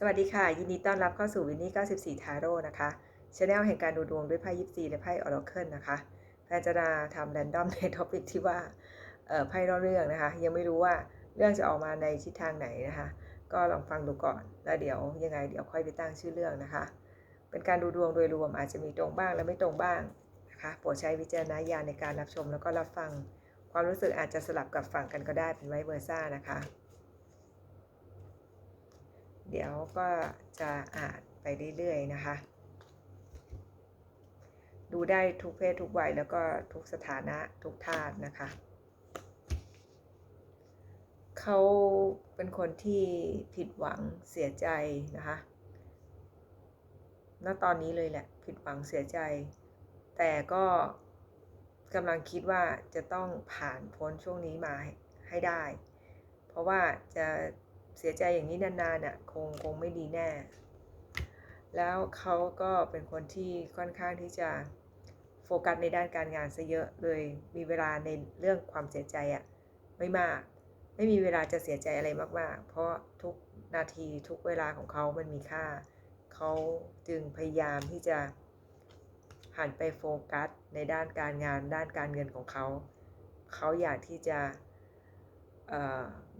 สวัสดีค่ะ ยินดีต้อนรับเข้าสู่วินนี่94 ทาโร่นะคะช anel แห่งการดูดวงด้วยไพ่ยิปซีและไพ่ออร์เคิลนะคะแพนจะาทำแรนดอมในท็อปิกที่ว่าไพ่เล่าเรื่องนะคะ ยังไม่รู้ว่าเรื่องจะออกมาในทิศทางไหนนะคะ ก็ลองฟังดูก่อนแล้วเดี๋ยวยังไงเดี๋ยวค่อยไปตั้งชื่อเรื่องนะคะ เป็นการดูดวงโดยรวมอาจจะมีตรงบ้างและไม่ตรงบ้างนะคะโปรดใช้วิจารณญาณในการรับชมแล้วก็รับฟัง ความรู้สึกอาจจะสลับกับฝั่งกันก็ได้เป็นไวเวอร์ซ่านะคะ เดี๋ยวก็จะอ่านไปเรื่อยๆนะคะ ดูได้ทุกเพศทุกวัยแล้วก็ทุกสถานะทุกธาตุนะคะ เขาเป็นคนที่ผิดหวังเสียใจนะคะ ณ ตอนนี้เลยแหละ ผิดหวังเสียใจ แต่ก็กำลังคิดว่าจะต้องผ่านพ้นช่วงนี้มาให้ได้ เพราะว่าจะ เสียใจอย่างนี้นานๆน่ะคงคงไม่ดีแน่ แล้วเขาก็เป็นคนที่ค่อนข้างที่จะโฟกัสในด้านการงานซะเยอะเลยมีเวลาในเรื่องความเสียใจอะไม่มาก ไม่มีเวลาจะเสียใจอะไรมากๆ เพราะทุกนาทีทุกเวลาของเขามันมีค่า เขาจึงพยายามที่จะหันไปโฟกัสในด้านการงานด้านการเงินของเขา เขาอยากที่จะ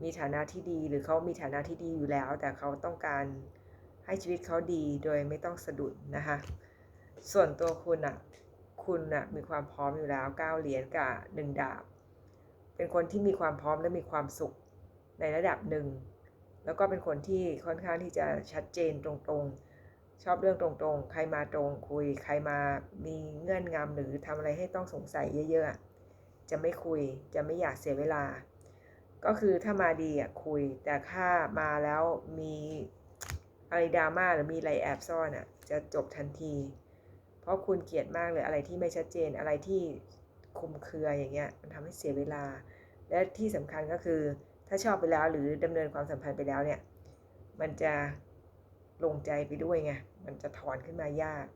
มีฐานะที่ดีหรือเขามีฐานะที่ดีอยู่แล้ว แต่เขาต้องการให้ชีวิตเขาดีโดยไม่ต้องสะดุดนะคะ ส่วนตัวคุณอะคุณอะมีความพร้อมอยู่แล้วก้าเหรียญกับหนึ่งดาบ เป็นคนที่มีความพร้อมและมีความสุขในระดับหนึ่ง แล้วก็เป็นคนที่ค่อนข้างที่จะชัดเจนตรงๆ ชอบเรื่องตรงๆ ใครมาตรงคุย ใครมามีเงื่อนงำหรือทำอะไรให้ต้องสงสัยเยอะๆ จะไม่คุย จะไม่อยากเสียเวลา ก็คือถ้ามาดีอะคุย แต่ถ้ามาแล้วมีอะไรดราม่าหรือมีอะไรแอบซ่อนอะ จะจบทันที เพราะคุณเกลียดมากเลยอะไรที่ไม่ชัดเจนอะไรที่คุมเครืออย่างเงี้ยมันทำให้เสียเวลา และที่สำคัญก็คือ ถ้าชอบไปแล้วหรือดำเนินความสัมพันธ์ไปแล้วเนี่ย มันจะลงใจไปด้วยไงมันจะถอนขึ้นมายาก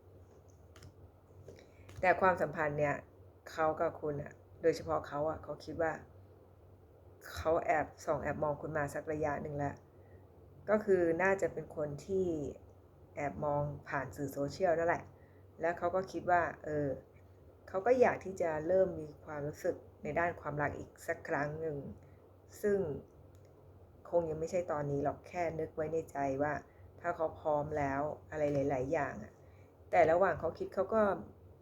แต่ความสัมพันธ์เนี่ยเขากับคุณอะโดยเฉพาะเขาอะเขาคิดว่า เขาแอบส่องแอบมองคุณมาสักระยะหนึ่งแล้ว ก็คือน่าจะเป็นคนที่แอบมองผ่านสื่อโซเชียลนั่นแหละ แล้วเขาก็คิดว่า เออเขาก็อยากที่จะเริ่มมีความรู้สึกในด้านความรักอีกสักครั้งหนึ่ง ซึ่งคงยังไม่ใช่ตอนนี้หรอกแค่นึกไว้ในใจว่า ถ้าเขาพร้อมแล้วอะไรหลาย ๆ อย่างอะแต่ระหว่างเขาคิดเขาก็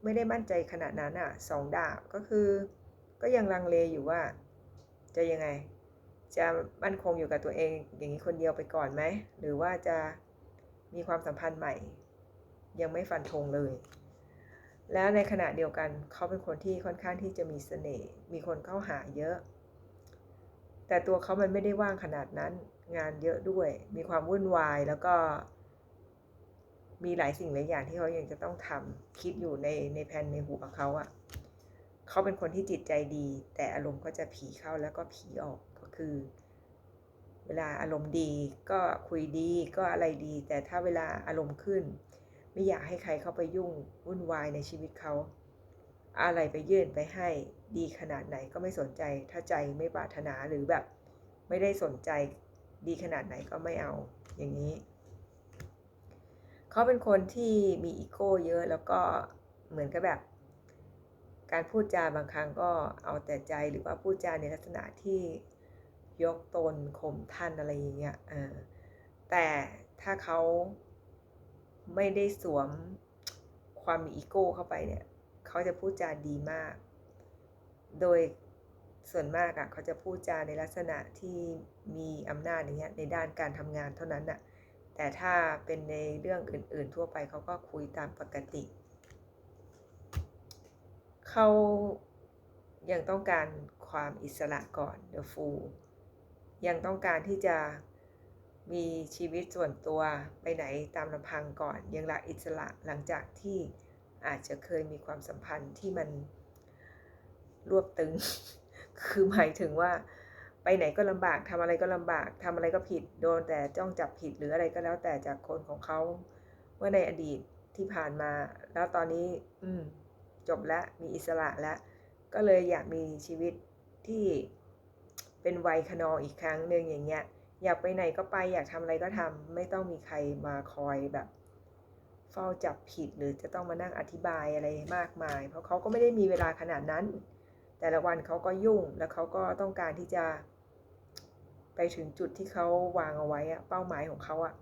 ไม่ได้มั่นใจขนาดนั้นอะสองดาบก็คือ ก็ยังลังเลอยู่ว่า จะยังไง จะมั่นคงอยู่กับตัวเองอย่างนี้คนเดียวไปก่อนไหม หรือว่าจะมีความสัมพันธ์ใหม่ ยังไม่ฟันธงเลย แล้วในขณะเดียวกันเขาเป็นคนที่ค่อนข้างที่จะมีเสน่ห์มีคนเข้าหาเยอะ แต่ตัวเขามันไม่ได้ว่างขนาดนั้น งานเยอะด้วย มีความวุ่นวายแล้วก็มีหลายสิ่งหลายอย่างที่เขายังจะต้องทำคิดอยู่ในในแผนในหัวเขาอะ เขาเป็นคนที่จิตใจดี แต่อารมณ์ก็จะผีเข้าแล้วก็ผีออกก็คือ เวลาอารมณ์ดีก็คุยดีก็อะไรดี แต่ถ้าเวลาอารมณ์ขึ้น ไม่อยากให้ใครเข้าไปยุ่งวุ่นวายในชีวิตเขาอะไรไปยื่นไปให้ดีขนาดไหนก็ไม่สนใจ ถ้าใจไม่ปรารถนาหรือแบบ ไม่ได้สนใจดีขนาดไหนก็ไม่เอาอย่างนี้ เขาเป็นคนที่มีอีโก้เยอะแล้วก็เหมือนกับแบบ การพูดจาบางครั้งก็เอาแต่ใจหรือว่าพูดจาในลักษณะที่ยกตนข่มท่านอะไรอย่างเงี้ยแต่ถ้าเขาไม่ได้สวมความมีอีโก้เข้าไปเนี่ยเขาจะพูดจาดีมาก โดยส่วนมากอะ่ะเขาจะพูดจาในลักษณะที่มีอำนาจอย่างเงี้ยในด้านการทำงานเท่านั้นอะ่ะแต่ถ้าเป็นในเรื่องอื่น ๆ ทั่วไปเขาก็คุยตามปกติ เขายังต้องการความอิสระก่อน The Fool ยังต้องการที่จะมีชีวิตส่วนตัวไปไหนตามลำพังก่อน ยังรักอิสระหลังจากที่อาจจะเคยมีความสัมพันธ์ที่มันรวบตึง คือหมายถึงว่าไปไหนก็ลำบากทำอะไรก็ลำบากทำอะไรก็ผิดโดนแต่จ้องจับผิดหรืออะไรก็แล้วแต่จากคนของเขาเมื่อในอดีตที่ผ่านมา แล้วตอนนี้ อืม จบแล้วมีอิสระแล้ว ก็เลยอยากมีชีวิตที่เป็นวัยขนองอีกครั้งหนึ่งอย่างเงี้ย อยากไปไหนก็ไปอยากทำอะไรก็ทำไม่ต้องมีใครมาคอยแบบเฝ้าจับผิดหรือจะต้องมานั่งอธิบายอะไรมากมาย เพราะเขาก็ไม่ได้มีเวลาขนาดนั้น แต่ละวันเขาก็ยุ่งแล้วเขาก็ต้องการที่จะ ไปถึงจุดที่เขาวางเอาไว้อะเป้าหมายของเขาอะ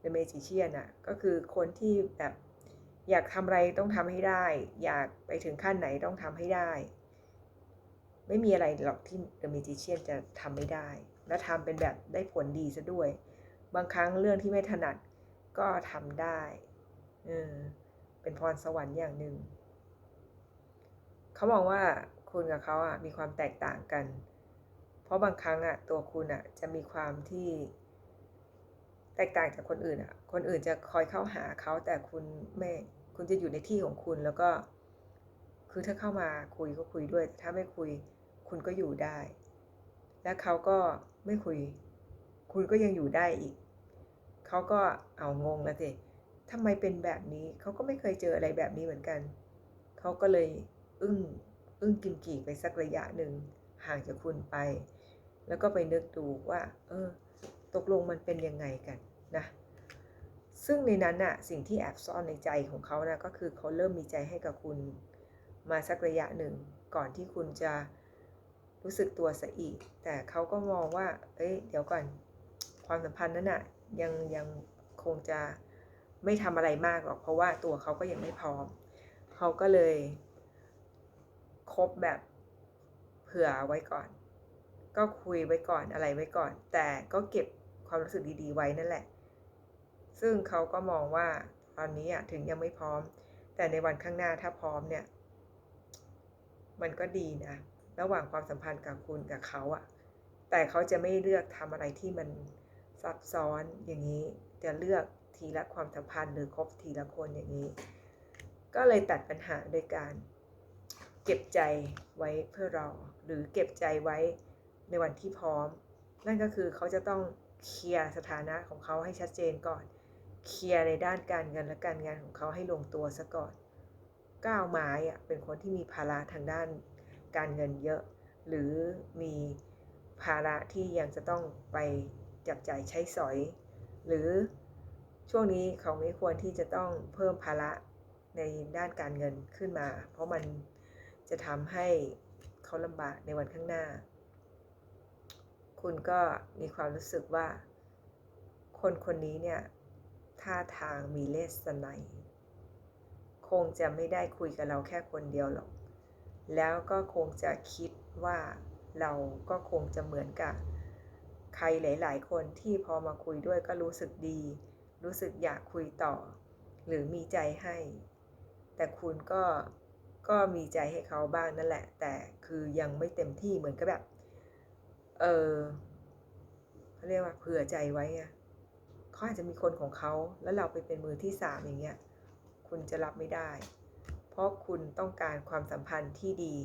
เป็นเมจิเชียนอะก็คือคนที่แบบ อยากทำอะไรต้องทำให้ได้ อยากไปถึงขั้นไหนต้องทำให้ได้ ไม่มีอะไรหรอกที่ The Magician จะทำไม่ได้ และทำเป็นแบบได้ผลดีซะด้วย บางครั้งเรื่องที่ไม่ถนัดก็ทำได้เออเป็นพรสวรรค์อย่างหนึ่ง เขามองว่าคุณกับเขาอะมีความแตกต่างกัน เพราะบางครั้งอะตัวคุณอะจะมีความที่ แตกต่างจากคนอื่นอะ คนอื่นจะคอยเข้าหาเขาแต่คุณไม่ คุณจะอยู่ในที่ของคุณแล้วก็ คือถ้าเข้ามาคุยก็คุยด้วย ถ้าไม่คุย คุณก็อยู่ได้ และเขาก็ไม่คุย คุณก็ยังอยู่ได้อีก เขาก็เอางงแล้วสิทำไมเป็นแบบนี้ เขาก็ไม่เคยเจออะไรแบบนี้เหมือนกัน เขาก็เลยอึ้ง อึ้งกิมกี่ไปสักระยะหนึ่งห่างจากคุณไป แล้วก็ไปนึกดูว่า เออ ตกลงมันเป็นยังไงกันนะซึ่งในนั้นน่ะสิ่งที่แอบซ่อนในใจของเขานะก็คือเขาเริ่มมีใจให้กับคุณมาสักระยะหนึ่ง ก่อนที่คุณจะรู้สึกตัวซะอีก แต่เขาก็มองว่า เอ้ยเดี๋ยวก่อนความสัมพันธ์นั้นน่ะยังยังคงจะไม่ทำอะไรมากหรอก เพราะว่าตัวเขาก็ยังไม่พร้อม เขาก็เลยคบแบบเผื่อไว้ก่อน ก็คุยไว้ก่อนอะไรไว้ก่อน แต่ก็เก็บ ความรู้สึกดีๆ ไว้นั่นแหละ ซึ่งเขาก็มองว่าตอนนี้อะถึงยังไม่พร้อม แต่ในวันข้างหน้าถ้าพร้อมเนี่ย มันก็ดีนะ ระหว่างความสัมพันธ์กับคุณกับเขาอะแต่เขาจะไม่เลือกทำอะไรที่มันซับซ้อนอย่างนี้ จะเลือกทีละความสัมพันธ์หรือคบทีละคนอย่างนี้ ก็เลยตัดปัญหาโดยการ เก็บใจไว้เพื่อรอ หรือเก็บใจไว้ในวันที่พร้อม นั่นก็คือเขาจะต้อง เคลียร์สถานะของเขาให้ชัดเจนก่อน เคลียร์ในด้านการเงินและการงานของเขาให้ลงตัวซะก่อนก้าวไม้อะเป็นคนที่มีภาระทางด้านการเงินเยอะ หรือมีภาระที่ยังจะต้องไปจับจ่ายใช้สอย หรือช่วงนี้เขาไม่ควรที่จะต้องเพิ่มภาระในด้านการเงินขึ้นมา เพราะมันจะทำให้เขาลำบากในวันข้างหน้า คุณก็มีความรู้สึกว่า คนคนนี้เนี่ยท่าทางมีเลสไนคงจะไม่ได้คุยกับเราแค่คนเดียวหรอก แล้วก็คงจะคิดว่าเราก็คงจะเหมือนกับ ใครหลาย ๆ คนที่พอมาคุยด้วยก็รู้สึกดี รู้สึกอยากคุยต่อ หรือมีใจให้ แต่คุณก็ก็มีใจให้เขาบ้างนั่นแหละ แต่คือยังไม่เต็มที่เหมือนกับแบบ เออเขาเรียกว่าเผื่อใจไว้ไงเขาอาจจะมีคนของเขาแล้วเราไปเป็นมือที่สามอย่างเงี้ย คุณจะรับไม่ได้ เพราะคุณต้องการความสัมพันธ์ที่ดี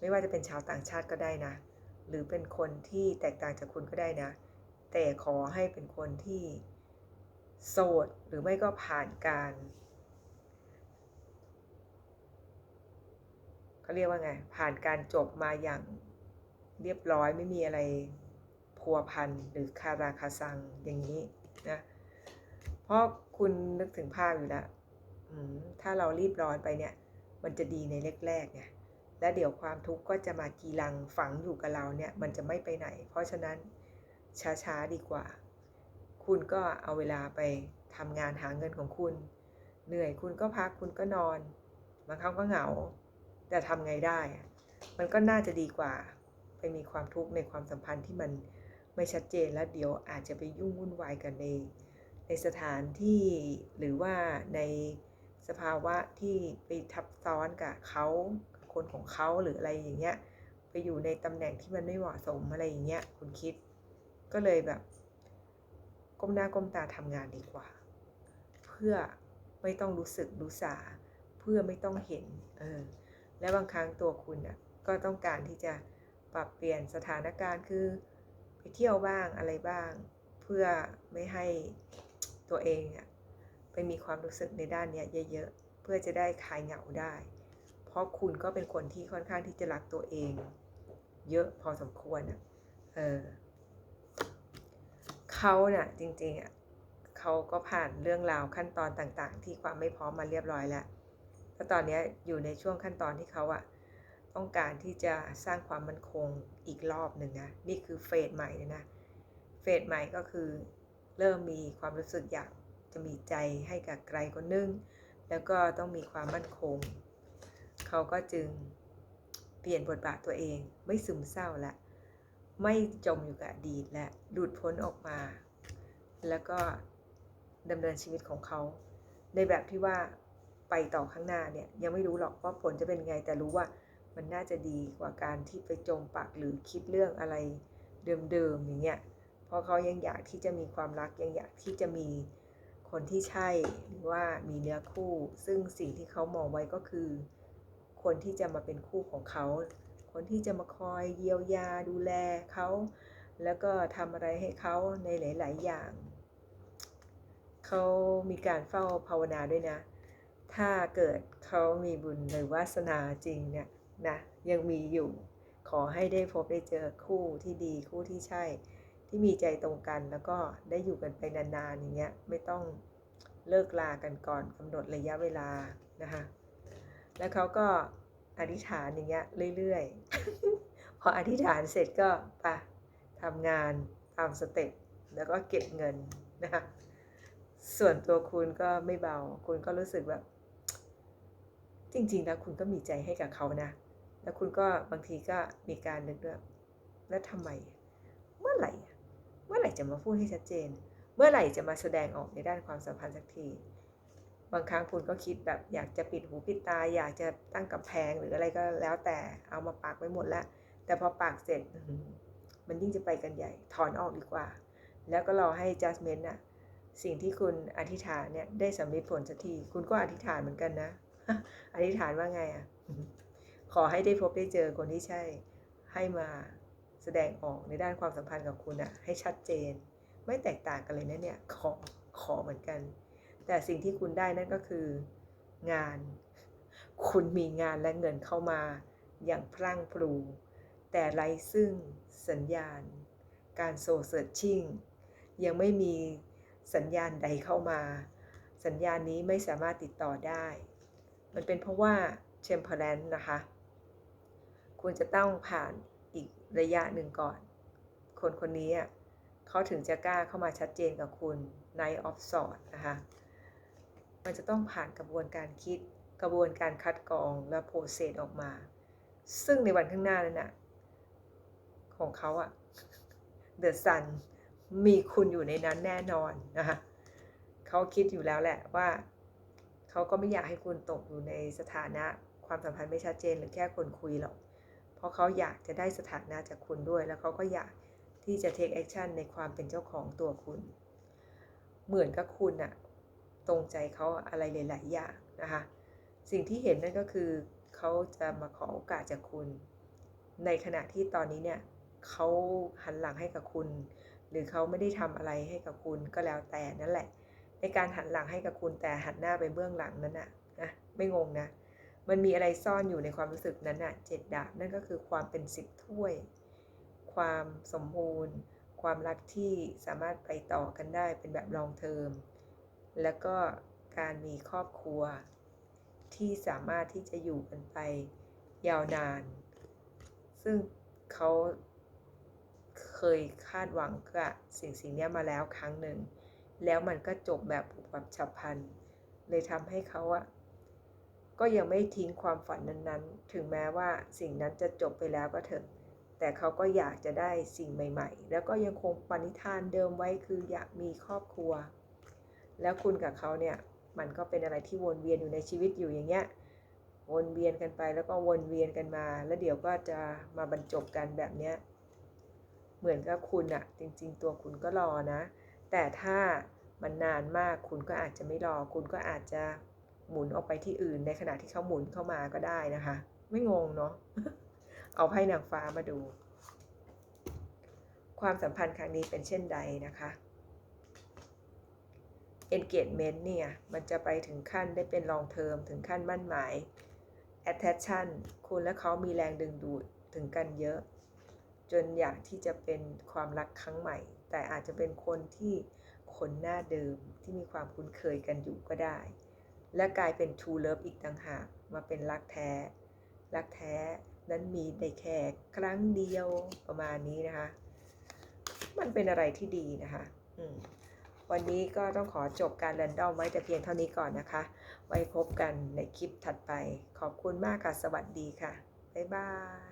ไม่ว่าจะเป็นชาวต่างชาติก็ได้นะ หรือเป็นคนที่แตกต่างจากคุณก็ได้นะ แต่ขอให้เป็นคนที่โสดหรือไม่ก็ผ่านการเขาเรียกว่าไง ผ่านการจบมาอย่าง เรียบร้อยไม่มีอะไรพัวพันหรือคาราคาซังอย่างนี้นะเพราะคุณนึกถึงภาพอยู่แล้วถ้าเรารีบร้อนไปเนี่ย มันจะดีในแรกๆไงและเดี๋ยวความทุกข์ก็จะมากีรังฝังอยู่กับเราเนี่ย มันจะไม่ไปไหน เพราะฉะนั้นช้าๆดีกว่า คุณก็เอาเวลาไปทำงานหาเงินของคุณ เหนื่อยคุณก็พักคุณก็นอนบางครั้งก็เหงา แต่ทำไงได้ มันก็น่าจะดีกว่า ไปมีความทุกข์ในความสัมพันธ์ที่มันไม่ชัดเจนและเดี๋ยวอาจจะไปยุ่งวุ่นวายกันในในสถานที่หรือว่าในสภาวะที่ไปทับซ้อนกับเขาคนของเขาหรืออะไรอย่างเงี้ยไปอยู่ในตำแหน่งที่มันไม่เหมาะสมอะไรอย่างเงี้ยคุณคิดก็เลยแบบก้มหน้าก้มตาทำงานดีกว่า เพื่อไม่ต้องรู้สึกรู้สา เพื่อไม่ต้องเห็นเออและบางครั้งตัวคุณอะก็ต้องการที่จะ ปรับเปลี่ยนสถานการณ์คือไปเที่ยวบ้างอะไรบ้าง เพื่อไม่ให้ตัวเองอะไปมีความรู้สึกในด้านนี้เยอะๆ เพื่อจะได้คลายเหงาได้ เพราะคุณก็เป็นคนที่ค่อนข้างที่จะรักตัวเอง เยอะพอสมควรอะเออเขาเนี่ยจริงๆอะเขาก็ผ่านเรื่องราวขั้นตอนต่างๆ ที่ความไม่พร้อมมาเรียบร้อยแล้วแล้วตอนนี้อยู่ในช่วงขั้นตอนที่เขาอะ ต้องการที่จะสร้างความมั่นคงอีกรอบหนึ่งนะ นี่คือเฟสใหม่เลยนะ เฟสใหม่ก็คือเริ่มมีความรู้สึกอยากจะมีใจให้กับใครคนนึง แล้วก็ต้องมีความมั่นคง เขาก็จึงเปลี่ยนบทบาทตัวเอง ไม่ซึมเศร้าละ ไม่จมอยู่กับอดีตและหลุดพ้นออกมา แล้วก็ดำเนินชีวิตของเขา ในแบบที่ว่าไปต่อข้างหน้าเนี่ยยังไม่รู้หรอกว่าผลจะเป็นไงแต่รู้ว่า มันน่าจะดีกว่าการที่ไปจมปักหรือคิดเรื่องอะไรเดิมๆอย่างเงี้ยเพราะเขายังอยากที่จะมีความรักยังอยากที่จะมีคนที่ใช่หรือว่ามีเนื้อคู่ ซึ่งสิ่งที่เขามองไว้ก็คือ คนที่จะมาเป็นคู่ของเขา คนที่จะมาคอยเยียวยาดูแลเขา แล้วก็ทำอะไรให้เขาในหลาย ๆ อย่าง เขามีการเฝ้าภาวนาด้วยนะ ถ้าเกิดเขามีบุญหรือวาสนาจริงเนี่ย นะยังมีอยู่ ขอให้ได้พบได้เจอคู่ที่ดีคู่ที่ใช่ ที่มีใจตรงกันแล้วก็ได้อยู่กันไปนานๆอย่างเงี้ยไม่ต้องเลิกลากันก่อนกำหนดระยะเวลานะคะแล้วเขาก็อธิษฐานอย่างเงี้ยเรื่อยๆ พออธิษฐานเสร็จก็ไปทำงานตามสเต็ปแล้วก็เก็บเงินนะคะส่วนตัวคุณก็ไม่เบา คุณก็รู้สึกแบบ จริง ๆ แล้วคุณก็มีใจให้กับเขานะ แล้วคุณก็บางทีก็มีการนึกด้วยแล้วทำไม เมื่อไหร่ เมื่อไหร่จะมาพูดให้ชัดเจน เมื่อไหร่จะมาแสดงออกในด้านความสัมพันธ์สักที บางครั้งคุณก็คิดแบบอยากจะปิดหูปิดตา อยากจะตั้งกำแพงหรืออะไรก็แล้วแต่เอามาปากไว้หมดแล้วแต่พอปากเสร็จมันยิ่งจะไปกันใหญ่ ถอนออกดีกว่า แล้วก็รอให้ judgment น่ะสิ่งที่คุณอธิษฐานเนี่ยได้สำเร็จผลสักที คุณก็อธิษฐานเหมือนกันนะ อธิษฐานว่าไงอะ ขอให้ได้พบได้เจอคนที่ใช่ ให้มาแสดงออกในด้านความสัมพันธ์กับคุณอะให้ชัดเจน ไม่แตกต่างกันเลยนะเนี่ย ขอ ขอเหมือนกัน แต่สิ่งที่คุณได้นั่นก็คืองาน คุณมีงานและเงินเข้ามาอย่างพรั่งพรู แต่ไรซึ่งสัญญาณ การโซเซิร์ชิ่งยังไม่มีสัญญาณใดเข้ามา สัญญาณนี้ไม่สามารถติดต่อได้ มันเป็นเพราะว่าเชมเพลนนะคะคุณจะต้องผ่านอีกระยะหนึ่งก่อน คนคนนี้เขาถึงจะกล้าเข้ามาชัดเจนกับคุณ Night of s w o r d นะคะ มันจะต้องผ่านกระบวนการคิดกระบวนการคัดกรองและโปรเซสออกมา ซึ่งในวันข้างหน้านั้นนะของเขาอะ The Sun มีคุณอยู่ในนั้นแน่นอนนะคะเขาคิดอยู่แล้วแหละว่า เขาก็ไม่อยากให้คุณตกอยู่ในสถานะความสัมพันธ์ไม่ชัดเจนหรือแค่คนคุยหรอก เพราะเขาอยากจะได้สถานะจากคุณด้วย แล้วเขาก็อยากที่จะ take action ในความเป็นเจ้าของตัวคุณ เหมือนกับคุณอะตรงใจเขาอะไรหลาย ๆ อย่างนะคะ สิ่งที่เห็นนั่นก็คือเขาจะมาขอโอกาสจากคุณ ในขณะที่ตอนนี้เนี่ยเขาหันหลังให้กับคุณ หรือเขาไม่ได้ทำอะไรให้กับคุณก็แล้วแต่นั่นแหละ ในการหันหลังให้กับคุณแต่หันหน้าไปเบื้องหลังนั้นน่ะนะไม่งงนะมันมีอะไรซ่อนอยู่ในความรู้สึกนั้นน่ะเจ็ดดาบนั่นก็คือความเป็นสิบถ้วย ความสมบูรณ์ ความรักที่สามารถไปต่อกันได้เป็นแบบลองเทอมแล้วก็การมีครอบครัว ที่สามารถที่จะอยู่กันไปยาวนาน ซึ่งเขาเคยคาดหวังกับสิ่งสิ่งนี้มาแล้วครั้งหนึ่ง แล้วมันก็จบแบบปุบปับฉับพลันเลยทำให้เขาอะก็ยังไม่ทิ้งความฝันนั้นๆ ถึงแม้ว่าสิ่งนั้นจะจบไปแล้วก็เถอะ แต่เขาก็อยากจะได้สิ่งใหม่ ๆ แล้วก็ยังคงปณิธานเดิมไว้คืออยากมีครอบครัว แล้วคุณกับเขาเนี่ยมันก็เป็นอะไรที่วนเวียนอยู่ในชีวิตอยู่อย่างเงี้ย วนเวียนกันไปแล้วก็วนเวียนกันมา แล้วเดี๋ยวก็จะมาบรรจบกันแบบเนี้ย เหมือนกับคุณอะจริง ๆ ตัวคุณก็รอนะ แต่ถ้ามันนานมากคุณก็อาจจะไม่รอ คุณก็อาจจะหมุนออกไปที่อื่น ในขณะที่เขาหมุนเข้ามาก็ได้นะคะ ไม่งงเนาะเอาไพ่นางฟ้ามาดู ความสัมพันธ์ครั้งนี้เป็นเช่นใดนะคะ engagement เนี่ย มันจะไปถึงขั้นได้เป็น long term ถึงขั้นมั่นหมาย attraction คุณและเขามีแรงดึงดูดถึงกันเยอะ จนอยากที่จะเป็นความรักครั้งใหม่ แต่อาจจะเป็นคนที่คนหน้าเดิมที่มีความคุ้นเคยกันอยู่ก็ได้ และกลายเป็น true love อีกต่างหากมาเป็นรักแท้ รักแท้นั้นมีในแค่ครั้งเดียวประมาณนี้นะคะ มันเป็นอะไรที่ดีนะคะวันนี้ก็ต้องขอจบการแรนดอมไว้แต่เพียงเท่านี้ก่อนนะคะ ไว้พบกันในคลิปถัดไป ขอบคุณมากค่ะ สวัสดีค่ะ บ๊ายบาย